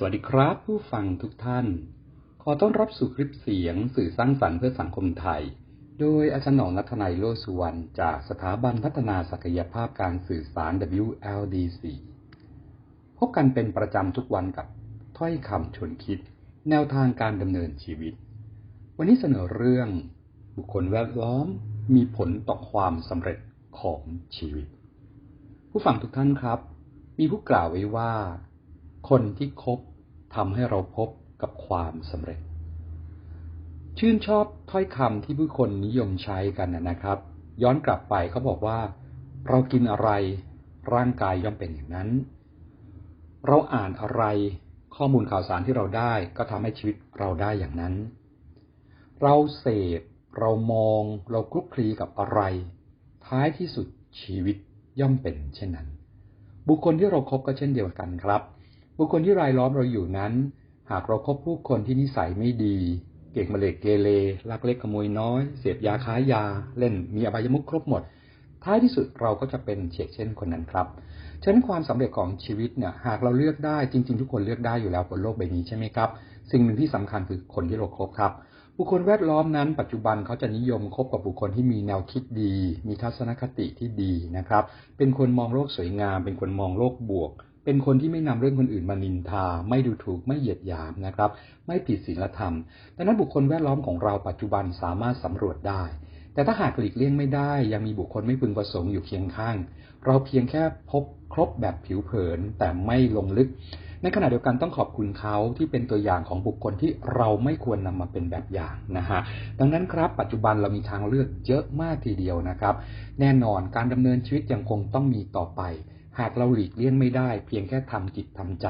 สวัสดีครับ ผู้ฟังทุกท่าน ขอต้อนรับสู่คลิปเสียงสื่อสร้างสรรค์เพื่อสังคมไทย โดยอาจารย์หนองนัทนายโลสุวรรณจากสถาบันพัฒนาศักยภาพการสื่อสาร WLDC พบกันเป็นประจำทุกวันกับถ้อยคำชวนคิด แนวทางการดำเนินชีวิต วันนี้เสนอเรื่อง บุคคลแวดล้อมมีผลต่อความสำเร็จของชีวิต ผู้ฟังทุกท่านครับ มีผู้กล่าวไว้ว่า คนที่คบทำให้เราพบกับความสำเร็จ ชื่นชอบถ้อยคำที่ผู้คนนิยมใช้กันนะครับ ย้อนกลับไปเขาบอกว่า เรากินอะไรร่างกายย่อมเป็นอย่างนั้น เราอ่านอะไรข้อมูลข่าวสารที่เราได้ก็ทำให้ชีวิตเราได้อย่างนั้น เราเสพเรามองเราคลุกคลีกับอะไร ท้ายที่สุดชีวิตย่อมเป็นเช่นนั้น บุคคลที่เราครบก็เช่นเดียวกันครับ บุคคลที่รายล้อมเราอยู่นั้น หากเราครบผู้คนที่นิสัยไม่ดี เก่งมาเล็กเกเรลักเล็กขโมยน้อย เสพยาค้ายา เล่นมีอบายมุขครบหมด ท้ายที่สุดเราก็จะเป็นเชกเช่นคนนั้นครับฉะนั้นความสำเร็จของชีวิตเนี่ยหากเราเลือกได้จริง ๆ ทุกคนเลือกได้อยู่แล้วบนโลกใบนี้ใช่ไหมครับสิ่งหนึ่งที่สำคัญคือคนที่เราครบครับ บุคคลแวดล้อมนั้น ปัจจุบันเขาจะนิยมคบกับบุคคลที่มีแนวคิดดี มีทัศนคติที่ดีนะครับ เป็นคนมองโลกสวยงาม เป็นคนมองโลกบวก เป็นคนที่ไม่นำเรื่องคนอื่นมานินทา ไม่ดูถูกไม่เหยียดหยามนะครับ ไม่ผิดศีลธรรม ดังนั้นบุคคลแวดล้อมของเราปัจจุบันสามารถสำรวจได้ แต่ถ้าหากหลีกเลี่ยงไม่ได้ ยังมีบุคคลไม่พึงประสงค์อยู่เคียงข้าง เราเพียงแค่พบครบแบบผิวเผินแต่ไม่ลงลึก ในขณะเดียวกันต้องขอบคุณเขาที่เป็นตัวอย่างของบุคคลที่เราไม่ควรนำมาเป็นแบบอย่างนะฮะ ดังนั้นครับปัจจุบันเรามีทางเลือกเยอะมากทีเดียวนะครับ แน่นอนการดำเนินชีวิตยังคงต้องมีต่อไป หากเราหลีกเลี่ยงไม่ได้ เพียงแค่ทำจิตทำใจ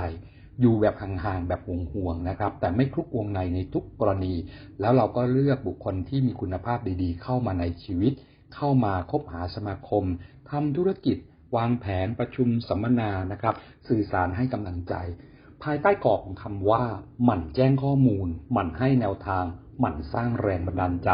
อยู่แบบห่างๆแบบห่วงๆนะครับ แต่ไม่คลุกวงในในทุกกรณี แล้วเราก็เลือกบุคคลที่มีคุณภาพดีๆ เข้ามาในชีวิต เข้ามาคบหาสมาคมทำธุรกิจ วางแผนประชุมสัมมนานะครับ สื่อสารให้กำลังใจ ภายใต้กรอบของคำว่า หมั่นแจ้งข้อมูล หมั่นให้แนวทาง หมั่นสร้างแรงบันดาลใจ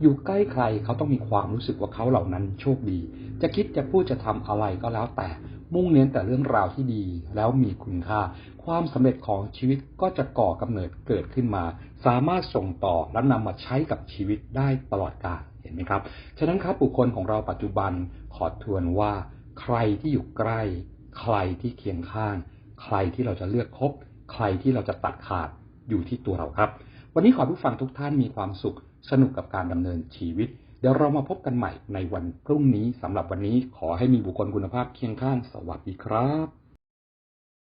อยู่ใกล้ใครเขาต้องมีความรู้สึกว่าเขาเหล่านั้นโชคดี จะคิดจะพูดจะทำอะไรก็แล้วแต่ มุ่งเน้นแต่เรื่องราวที่ดีแล้วมีคุณค่า ความสำเร็จของชีวิตก็จะก่อกำเนิดเกิดขึ้นมา สามารถส่งต่อและนำมาใช้กับชีวิตได้ตลอดกาลเห็นไหมครับ ฉะนั้นครับบุคคลของเราปัจจุบันขอทวนว่า ใครที่อยู่ใกล้ ใครที่เคียงข้าง ใครที่เราจะเลือกคบ ใครที่เราจะตัดขาดอยู่ที่ตัวเราครับ วันนี้ขอผู้ฟังทุกท่านมีความสุขสนุกกับการดำเนินชีวิต เดี๋ยวเรามาพบกันใหม่ในวันพรุ่งนี้สำหรับวันนี้ขอให้มีบุคคลคุณภาพเคียงข้างสวัสดีครับ